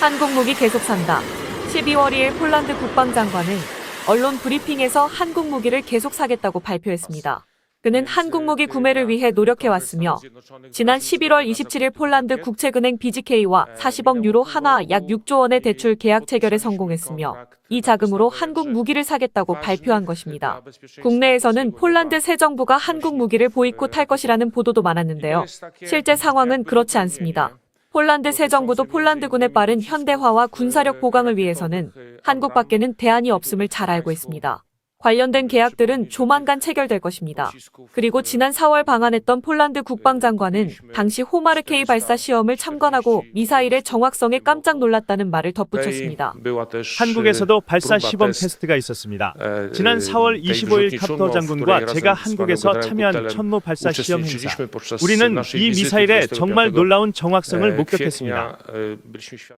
한국 무기 계속 산다. 12월 2일 폴란드 국방장관은 언론 브리핑에서 한국 무기를 계속 사겠다고 발표했습니다. 그는 한국 무기 구매를 위해 노력해왔으며 지난 11월 27일 폴란드 국책은행 BGK와 40억 유로 하나 약 6조 원의 대출 계약 체결에 성공했으며 이 자금으로 한국 무기를 사겠다고 발표한 것입니다. 국내에서는 폴란드 새 정부가 한국 무기를 보이콧할 것이라는 보도도 많았는데요. 실제 상황은 그렇지 않습니다. 폴란드 새 정부도 폴란드군의 빠른 현대화와 군사력 보강을 위해서는 한국밖에는 대안이 없음을 잘 알고 있습니다. 관련된 계약들은 조만간 체결될 것입니다. 그리고 지난 4월 방한했던 폴란드 국방장관은 당시 호마르케이 발사 시험을 참관하고 미사일의 정확성에 깜짝 놀랐다는 말을 덧붙였습니다. 한국에서도 발사 시범 테스트가 있었습니다. 지난 4월 25일 카프터 장군과 제가 한국에서 참여한 천무 발사 시험 행사. 우리는 이 미사일의 정말 놀라운 정확성을 목격했습니다.